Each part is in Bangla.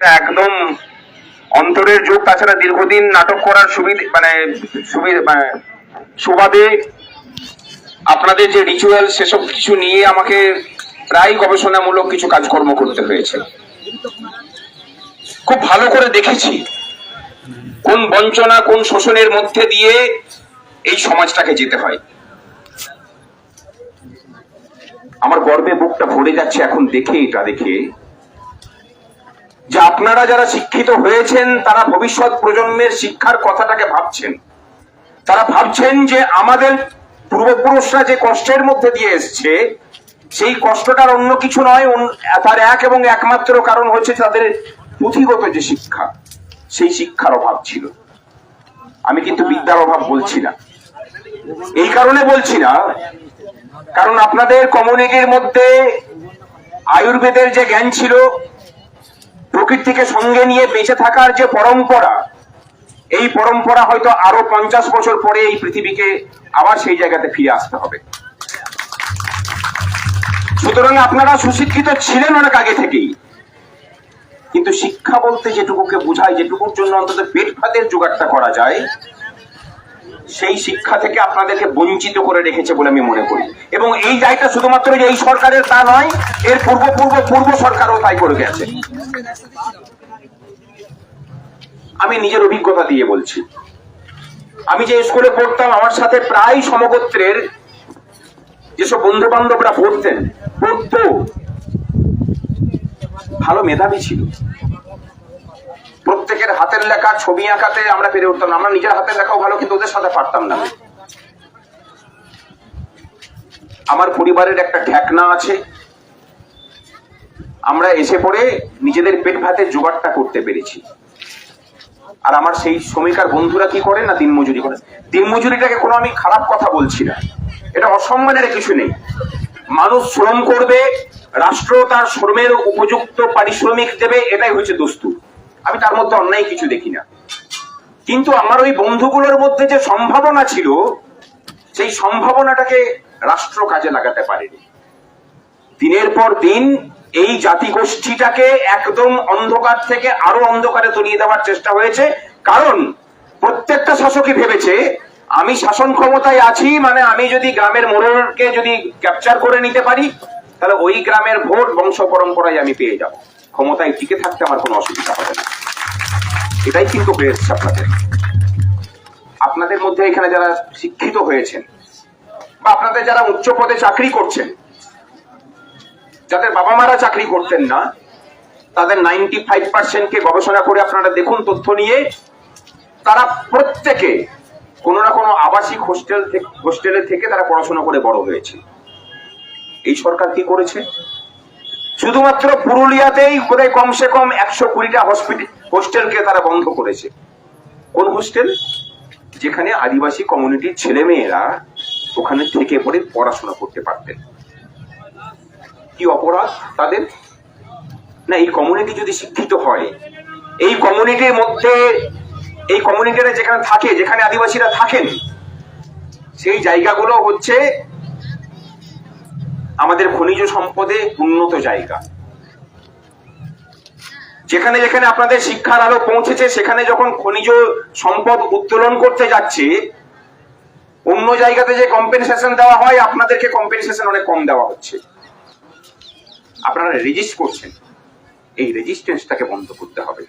এটা একদম অন্তরের যোগ, তাছাড়া দীর্ঘদিন নাটক করার সুবিধে মানে মানে সুবাদে আপনাদের যে রিচুয়াল সেসব কিছু নিয়ে আমাকে প্রায় গবেষণামূলক কিছু কাজকর্ম করতে হয়েছে। খুব ভালো করে দেখেছি কোন বঞ্চনা, কোন শোষণের মধ্যে দিয়ে এই সমাজটাকে যেতে হয়। আমার গর্বে বুকটা ভরে যাচ্ছে এখন দেখে এটা দেখে। যে আপনারা যারা শিক্ষিত হয়েছেন, তারা ভবিষ্যৎ প্রজন্মের শিক্ষার কথাটাকে ভাবছেন। তারা ভাবছেন যে আমাদের পূর্বপুরুষরা যে কষ্টের মধ্যে দিয়ে এসছে, সেই কষ্টটার অন্য কিছু নয় তার এক এবং একমাত্র কারণ হচ্ছে তাদের পুঁথিগত যে শিক্ষা, সেই শিক্ষার অভাব ছিল। আমি কিন্তু বিদ্যার অভাব বলছি না। এই কারণে বলছি না, কারণ আপনাদের কমিউনিটির মধ্যে আয়ুর্বেদের যে জ্ঞান ছিল প্রকৃতিকে সঙ্গে নিয়ে বেঁচে থাকার যে পরম্পরা, এই পরম্পরা হয়তো আরও পঞ্চাশ বছর পরে এই পৃথিবীকে আবার সেই জায়গাতে ফিরে আসতে হবে। সুতরাং আপনারা সুশিক্ষিত ছিলেন অনেক আগে থেকেই। কিন্তু শিক্ষা বলতে যেটুকুকে বোঝায়, যেটুকুর জন্য অন্তত পেট ভাতের জোগাড়টা করা যায় সেই শিক্ষা থেকে আপনাদেরকে বঞ্চিত করে রেখেছে বলে আমি মনে করি। এবং এই দায়টা শুধুমাত্র যে এই সরকারের তা নয়, এর পূর্ব পূর্ব পূর্ব সরকারও তাই করে গেছে। আমি নিজের অভিজ্ঞতা দিয়ে বলছি। আমি যে স্কুলে পড়তাম, আমার সাথে প্রায় সমগোত্রের যেসব বন্ধু বান্ধবরা পড়তেন, পড়তো। ভালো মেধাবী ছিল। প্রত্যেকের হাতের লেখা, ছবি আঁকাতে আমরা পেরে উঠতাম আমরা নিজের হাতের লেখাও ভালো, কিন্তু ওদের সাথে পারতাম না। আমার পরিবারের একটা ঠেকনা আছে। আমরা এসে পড়ে নিজেদের পেট ভাতের জোগাড়টা করতে পেরেছি। আর আমার সেই শ্রমিকার বন্ধুরা কি করে না দিনমজুরি করে? দিনমজুরিটাকে কোনো আমি খারাপ কথা বলছি না। এটা অসম্মানের কিছু নেই। মানুষ শ্রম করবে, রাষ্ট্র তার শ্রমের উপযুক্ত পারিশ্রমিক দেবে, এটাই হচ্ছে দস্তুর আমি তার মধ্যে অন্যায় কিছু দেখি না। কিন্তু আমার ওই বন্ধুগুলোর মধ্যে যে সম্ভাবনা ছিল, সেই সম্ভাবনাটাকে রাষ্ট্র কাজে লাগাতে পারেনি। দিনের পর দিন এই জাতিগোষ্ঠীটাকে একদম অন্ধকার থেকে আরও অন্ধকারে তলিয়ে দেওয়ার চেষ্টা হয়েছে। কারণ প্রত্যেকটা শাসকই ভেবেছে, আমি শাসন ক্ষমতায় আছি মানে আমি যদি গ্রামের মোড়লকে যদি ক্যাপচার করে নিতে পারি, তাহলে ওই গ্রামের ভোট বংশ পরম্পরায় আমি পেয়ে যাব। ক্ষমতায় টিকে থাকতে আমার কোনো অসুবিধা হবে না। এটাই কিন্তু হয়ে আপনাদের। আপনাদের মধ্যে এখানে যারা শিক্ষিত হয়েছেন বা আপনাদের যারা উচ্চ পদে চাকরি করছেন, যাদের বাবা মারা চাকরি করতেন না, তাদের নাইনটি ফাইভ পার্সেন্টকে গবেষণা করে আপনারা দেখুন তথ্য নিয়ে, তারা প্রত্যেকে কোনো না কোনো আবাসিক হোস্টেল হোস্টেলে থেকে তারা পড়াশোনা করে বড় হয়েছে। এই সরকার কি করেছে? শুধুমাত্র পুরুলিয়াতেই বোধহয় কমসে কম একশো কুড়িটা হসপিটাল হোস্টেলকে তারা বন্ধ করেছে। কোন হোস্টেল যেখানে আদিবাসী কমিউনিটির ছেলে মেয়েরা ওখানে থেকে পড়ে পড়াশোনা করতে পারতেন। কি অপরাধ তাদের? না, এই কমিউনিটি যদি শিক্ষিত হয়, এই কমিউনিটির মধ্যে, এই কমিউনিটিরা যেখানে থাকে, যেখানে আদিবাসীরা থাকেন, সেই জায়গাগুলো হচ্ছে আমাদের খনিজ সম্পদে উন্নত জায়গা। যেখানে যেখানে আপনাদের শিক্ষার আলো পৌঁছেছে, সেখানে যখন খনিজ সম্পদ উত্তোলন করতে যাচ্ছে, অন্য জায়গাতে যে কম্পেনসেশন দেওয়া হয়, আপনাদেরকে কম্পেনসেশন অনেক কম দেওয়া হচ্ছে। আপনারা রেজিস্ট করছেন। এই রেজিস্ট্যান্সটাকে বন্ধ করতে হবে।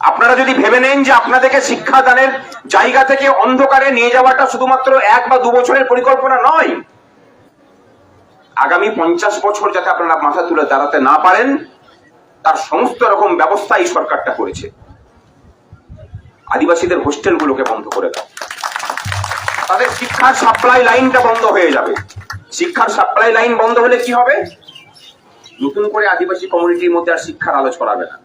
আপনারা যদি ভেবে নেন যে আপনাদেরকে শিক্ষাদানের জায়গা থেকে অন্ধকারে নিয়ে যাওয়াটা শুধুমাত্র এক বা দু বছরের পরিকল্পনা নয় আগামী পঞ্চাশ বছর যাতে আপনারা মাথা তুলে দাঁড়াতে না পারেন, তার সমস্ত রকম ব্যবস্থা এই সরকারটা করেছে। আদিবাসীদের হোস্টেলগুলোকে বন্ধ করে দাও। তাদের শিক্ষার সাপ্লাই লাইনটা বন্ধ হয়ে যাবে। শিক্ষার সাপ্লাই লাইন বন্ধ হলে কি হবে? নতুন করে আদিবাসী কমিউনিটির মধ্যে আর শিক্ষার আলো ছড়াবে না।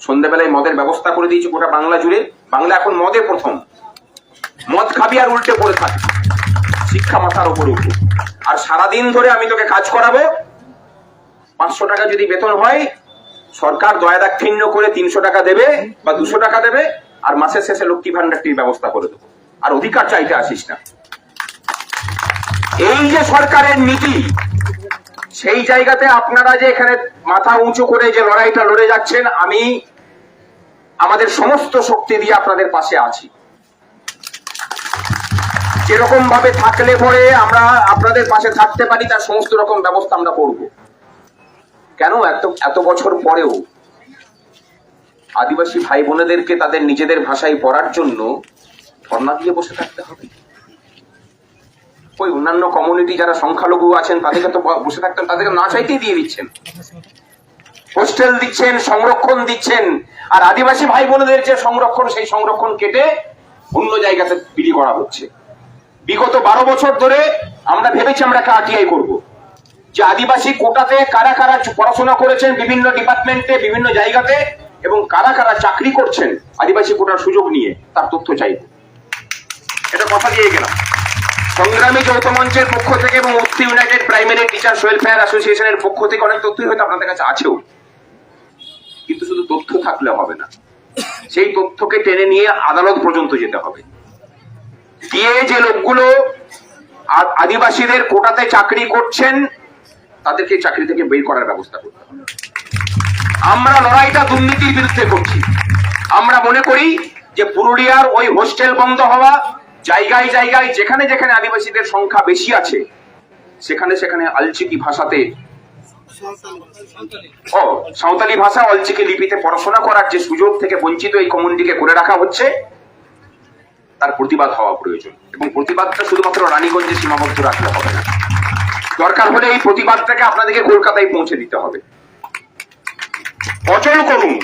সন্ধ্যাবেলায় মদের ব্যবস্থা করে দিয়েছি গোটা বাংলা জুড়ে। বাংলা এখন মদে প্রথম। মদ খাবি আর উল্টে পড়ে থাকবি শিক্ষা মাথার উপরে উঠে আর সারাদিন ধরে আমি তোকে কাজ করাবো। পাঁচশো টাকা যদি বেতন হয়, সরকার দয়া দাক্ষিণ্য করে তিনশো টাকা দেবে বা দুশো টাকা দেবে, আর মাসের শেষে লক্ষ্মী ভান্ডারটির ব্যবস্থা করে দেবো। আর অধিকার চাইতে আসিস না। এই যে সরকারের নীতি, সেই জায়গাতে আপনারা যে এখানে মাথা উঁচু করে যে লড়াইটা লড়ে যাচ্ছেন, আমি আমাদের সমস্ত শক্তি দিয়ে আপনাদের পাশে আছি। যেরকম ভাবে থাকলে পরে আমরা আপনাদের পাশে থাকতে পারি, তার সমস্ত রকম ব্যবস্থা আমরা করব। কেন? এত এত বছর পরেও আদিবাসী ভাই বোনেদেরকে তাদের নিজেদের ভাষায় পড়ার জন্য ধর্ণা দিয়ে বসে থাকতে হবে। ওই অন্যান্য কমিউনিটি যারা সংখ্যালঘু আছেন, তাদেরকে তো বসে থাকতেন তাদেরকে না চাইতেই দিয়ে দিচ্ছেন। হোস্টেল দিচ্ছেন, সংরক্ষণ দিচ্ছেন, আর আদিবাসী ভাই বোনেদের যে সংরক্ষণ, সেই সংরক্ষণ কেটে অন্য জায়গাতে বিলি করা হচ্ছে। বিগত বারো বছর ধরে আমরা ভেবেছি আমরা একটা আরটিআই করব। যে আদিবাসী কোটাতে কারা কারা পড়াশোনা করেছেন বিভিন্ন ডিপার্টমেন্টে বিভিন্ন জায়গাতে, এবং কারা কারা চাকরি করছেন আদিবাসী কোটার সুযোগ নিয়ে, তার তথ্য চাইব এটা কথা দিয়ে গেলাম। সংগ্রামী যৌথ মঞ্চের পক্ষ থেকে এবং মুক্তি ইউনাইটেড প্রাইমারি টিচার্স ওয়েলফেয়ার অ্যাসোসিয়েশনের পক্ষ থেকে অনেক তথ্যই হয়তো আপনাদের কাছে আছেও। কিন্তু শুধু তথ্য থাকলে হবে না। সেই তথ্যকে টেনে নিয়ে আদালত পর্যন্ত যেতে হবে। গিয়ে যে লোকগুলো আদিবাসীদের কোটাতে চাকরি করছেন, তাদেরকে চাকরি থেকে বের করার ব্যবস্থা করতে আমরা লড়াইটা দুর্নীতির বিরুদ্ধে করছি। আমরা মনে করি যে পুরুলিয়ার ওই হোস্টেল বন্ধ হওয়া, জায়গায় জায়গায় যেখানে যেখানে আদিবাসীদের সংখ্যা বেশি আছে, সেখানে সেখানে আলচিকি ভাষাতে ও, সাঁওতালি ভাষা অলচিকি লিপিতে পড়াশোনা করার যে সুযোগ থেকে বঞ্চিত এই কমিউনিটিকে করে রাখা হচ্ছে তার প্রতিবাদ হওয়া প্রয়োজন। এবং প্রতিবাদটা শুধুমাত্র রানীগঞ্জে সীমাবদ্ধ রাখলে হবে না। দরকার হলে এই প্রতিবাদটাকে আপনাদেরকে কলকাতায় পৌঁছে দিতে হবে। অচল করুন।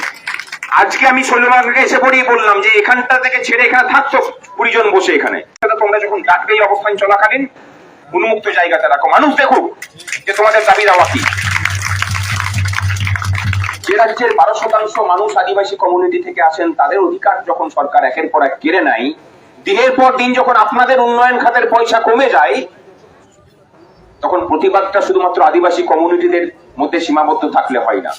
আজকে আমি শৈলবাগাকে এসে পড়েই বললাম যে এখানটা থেকে ছেড়ে এখানে থাকতো কুড়ি জন বসে এখানে। তোমরা যখন ডাকবে এই অবস্থান চলাকালীন, উন্মুক্ত জায়গাতে রাখো মানুষ দেখুক যে তোমাদের দাবি দেওয়া কি। যে রাজ্যের বারো শতাংশ মানুষ আদিবাসী কমিউনিটি থেকে আসেন, তাদের অধিকার যখন সরকার একের পর এক কেড়ে নেয় দিনের পর দিন যখন আপনাদের উন্নয়ন খাতের পয়সা কমে যায়, তখন প্রতিবাদটা শুধুমাত্র আদিবাসী কমিউনিটিদের মধ্যে সীমাবদ্ধ থাকলে হয় না।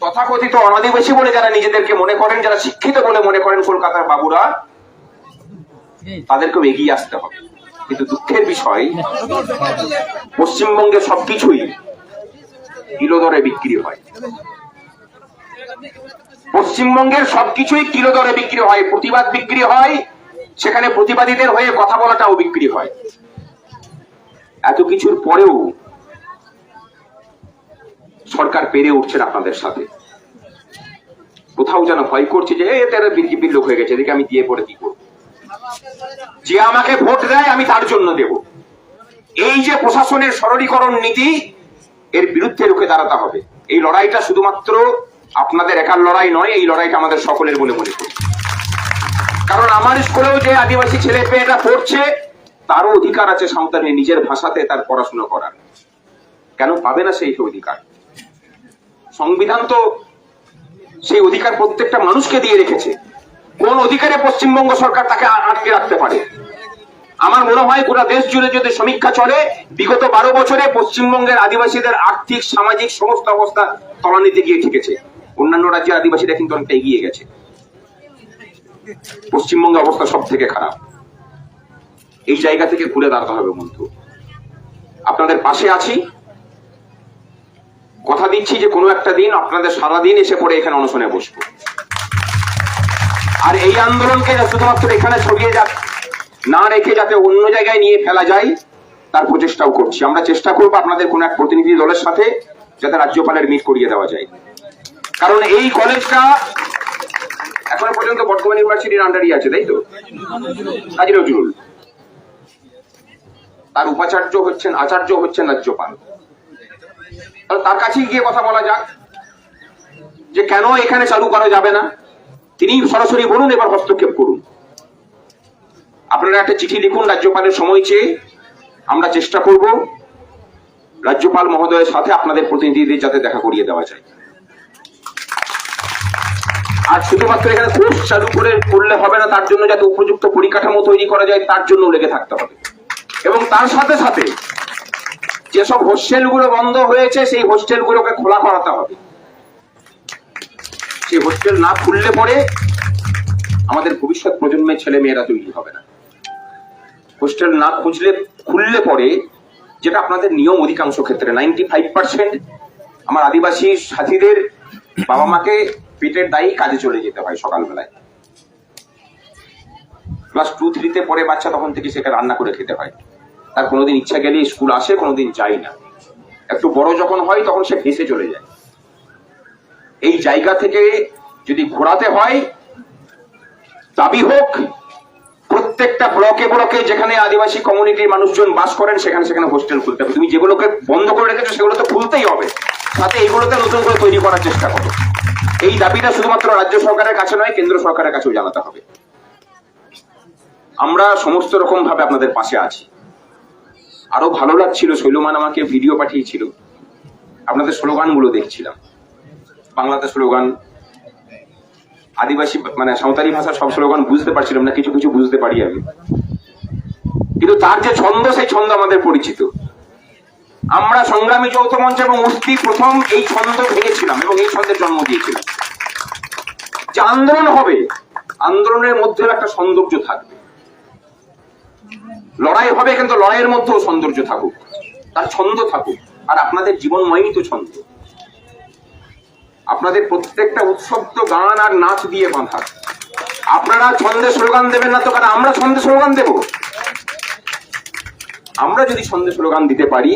তথাকথিত অনাদিবাসী বলে যারা নিজেদেরকে মনে করেন, যারা শিক্ষিত বলে মনে করেন কলকাতার বাবুরা, তাদেরকেও এগিয়ে আসতে হবে। কিন্তু দুঃখের বিষয়, পশ্চিমবঙ্গে সবকিছুই কিলো বিক্রি হয়। পশ্চিমবঙ্গের সবকিছুই কিলো দরে বিক্রি হয়, প্রতিবাদ বিক্রি হয়, সেখানে প্রতিবাদীদের হয়ে কথা বলাটাও বিক্রি হয়। এত কিছুর পরেও সরকার পেরে উঠছেন আপনাদের সাথে। কোথাও যেন ভয় করছে যে, এ, তারা বিজেপির লোক হয়ে গেছে, এদিকে আমি দিয়ে পড়ে কি করব? যে আমাকে ভোট দেয়, আমি তার জন্য দেব। এই যে প্রশাসনের সরলীকরণ নীতি, এর বিরুদ্ধে রুখে দাঁড়াতে হবে। এই লড়াইটা শুধুমাত্র আপনাদের একার লড়াই নয়, এই লড়াইটা আমাদের সকলের বলে মনে করি। কারণ আমার স্কুলেও যে আদিবাসী ছেলে মেয়েরা পড়ছে, তারও অধিকার আছে সাঁওতালি নিজের ভাষাতে তার পড়াশোনা করার। কেন পাবে না সেই অধিকার? সংবিধান তো সেই অধিকার প্রত্যেকটা মানুষকে দিয়ে রেখেছে। কোন অধিকারে পশ্চিমবঙ্গ সরকার তাকে আটকে রাখতে পারে? আমার মনে হয় গোটা দেশ জুড়ে যদি সমীক্ষা চলে, বিগত বারো বছরে পশ্চিমবঙ্গের আদিবাসীদের আর্থিক, সামাজিক সমস্ত অবস্থা তলানিতে গিয়ে ঠেকেছে। অন্যান্য রাজ্যের আদিবাসীরা কিন্তু অনেকটা এগিয়ে গেছে। পশ্চিমবঙ্গের অবস্থা সব থেকে খারাপ। এই জায়গা থেকে ঘুরে দাঁড়াতে হবে বন্ধু। আপনাদের পাশে আছি। কথা দিচ্ছি যে কোনো একটা দিন আপনাদের সারাদিন এসে পড়ে এখানে অনশনে বসবো। আর এই আন্দোলনকে শুধুমাত্র এখানে ছড়িয়ে যাক, না রেখে যাতে অন্য জায়গায় নিয়ে ফেলা যায়, তার প্রচেষ্টাও করছি। আমরা চেষ্টা করব আপনাদের কোন এক প্রতিনিধি দলের সাথে যাতে রাজ্যপালের মিট করিয়ে দেওয়া যায়। কারণ এই কলেজটা এখনও পর্যন্ত বর্তমান ইউনিভার্সিটির আন্ডারই আছে, তাই তো? কাজী নজরুল। তার উপাচার্য হচ্ছেন, আচার্য হচ্ছেন রাজ্যপাল তার কাছেই গিয়ে কথা বলা যাক যে কেন এখানে চালু করা যাবে না। তিনি সরাসরি বলুন, এবার হস্তক্ষেপ করুন। আপনারা একটা চিঠি লিখুন, রাজ্যপালের সময় চেয়ে। আমরা চেষ্টা করব রাজ্যপাল মহোদয়ের সাথে আপনাদের প্রতিনিধিদের যাতে দেখা করিয়ে দেওয়া যায়। আর শুধুমাত্র এখানে কোর্স চালু করে করলে হবে না, তার জন্য যাতে উপযুক্ত পরিকাঠামো তৈরি করা যায়, তার জন্য লেগে থাকতে হবে। এবং তার সাথে সাথে যেসব হোস্টেলগুলো বন্ধ হয়েছে, সেই হোস্টেলগুলোকে খোলা করাতে হবে। সেই হোস্টেল না খুললে পরে আমাদের ভবিষ্যৎ প্রজন্মের ছেলে মেয়েরা তৈরি হবে না। হোস্টেল না খুঁজলে, খুললে পরে যেটা আপনাদের নিয়ম অধিকাংশ ক্ষেত্রে নাইনটি ফাইভ পার্সেন্ট আমার আদিবাসী সাথীদের বাবা মাকে পেটের দায়ী কাজে চলে যেতে হয় সকালবেলায়। ক্লাস টু থ্রিতে পরে বাচ্চা তখন থেকে সেটা রান্না করে খেতে হয়। তার কোনোদিন ইচ্ছা গেলে স্কুল আসে, কোনোদিন যায় না। একটু বড় যখন হয় তখন সে ভেসে চলে যায়। এই জায়গা থেকে যদি ঘোরাতে হয়, দাবি হোক, প্রত্যেকটা ব্লকে ব্লকে যেখানে আদিবাসী কমিউনিটির মানুষজন বাস করেন, সেখানে সেখানে হোস্টেল খুলতে হবে। তুমি যেগুলোকে বন্ধ করে রেখেছো, সেগুলো তো খুলতেই হবে। সাথে এইগুলোকে নতুন করে তৈরি করার চেষ্টা করো। এই দাবিটা শুধুমাত্র রাজ্য সরকারের কাছে নয়, কেন্দ্র সরকারের কাছেও জানাতে হবে। আমরা সমস্ত রকম ভাবে আপনাদের পাশে আছি। আরও ভালো লাগছিল শৈলমান আমাকে ভিডিও পাঠিয়েছিল। আপনাদের স্লোগানগুলো দেখছিলাম। বাংলাতে স্লোগান, আদিবাসী মানে সাঁওতালি ভাষার সব স্লোগান বুঝতে পারছিলাম না, কিছু কিছু বুঝতে পারি আমি। কিন্তু তার যে ছন্দ, সেই ছন্দ আমাদের পরিচিত। আমরা সংগ্রামী যৌথ মঞ্চ এবং মুস্তি প্রথম এই ছন্দ ভেঙেছিলাম এবং এই ছন্দের জন্ম দিয়েছিলাম। যে আন্দোলন হবে, আন্দোলনের মধ্যেও একটা সৌন্দর্য থাকবে। লড়াই হবে কিন্তু লড়াইয়ের মধ্যেও সৌন্দর্য থাকুক, তার ছন্দ থাকুক, আর আপনাদের জীবনময়ই তো ছন্দ। আপনাদের প্রত্যেকটা উৎসব তো গান আর নাচ দিয়ে বাঁধা। আপনারা ছন্দে স্লোগান দেবেন না তো কারণ আমরা ছন্দে স্লোগান দেব। আমরা যদি ছন্দে স্লোগান দিতে পারি,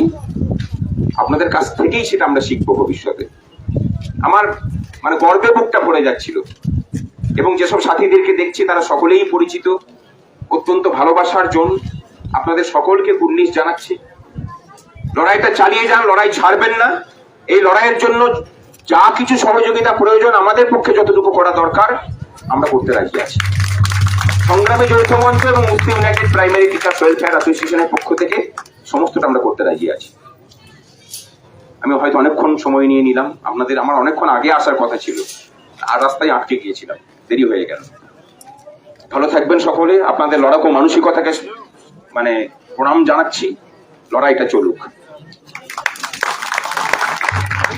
আপনাদের কাছ থেকেই সেটা আমরা শিখব ভবিষ্যতে। আমার মানে গর্বে বুকটা পড়ে যাচ্ছিল। এবং যেসব সাথীদেরকে দেখছি, তারা সকলেই পরিচিত। অত্যন্ত ভালোবাসার জন। আপনাদের সকলকে কুর্নিশ জানাচ্ছি। লড়াইটা চালিয়ে যান, লড়াই ছাড়বেন না। এই লড়াইয়ের জন্য যা কিছু সহযোগিতা প্রয়োজন, আমাদের পক্ষে যতটুকু করা দরকার, আমরা করতে রাজি আছি। সংগ্রামী যৌথ মঞ্চ এবং Muslim United Primary Teachers Welfare অ্যাসোসিয়েশনের পক্ষ থেকে সমস্তটা আমরা করতে রাজি আছি। আমি হয়তো অনেকক্ষণ সময় নিয়ে নিলাম। আপনাদের আমার অনেকক্ষণ আগে আসার কথা ছিল। আর রাস্তায় আটকে গিয়েছিলাম। দেরি হয়ে গেল। ভালো থাকবেন সকলে। আপনাদের লড়াকু মানসিকতাকে মানে প্রণাম জানাচ্ছি। লড়াইটা চলুক।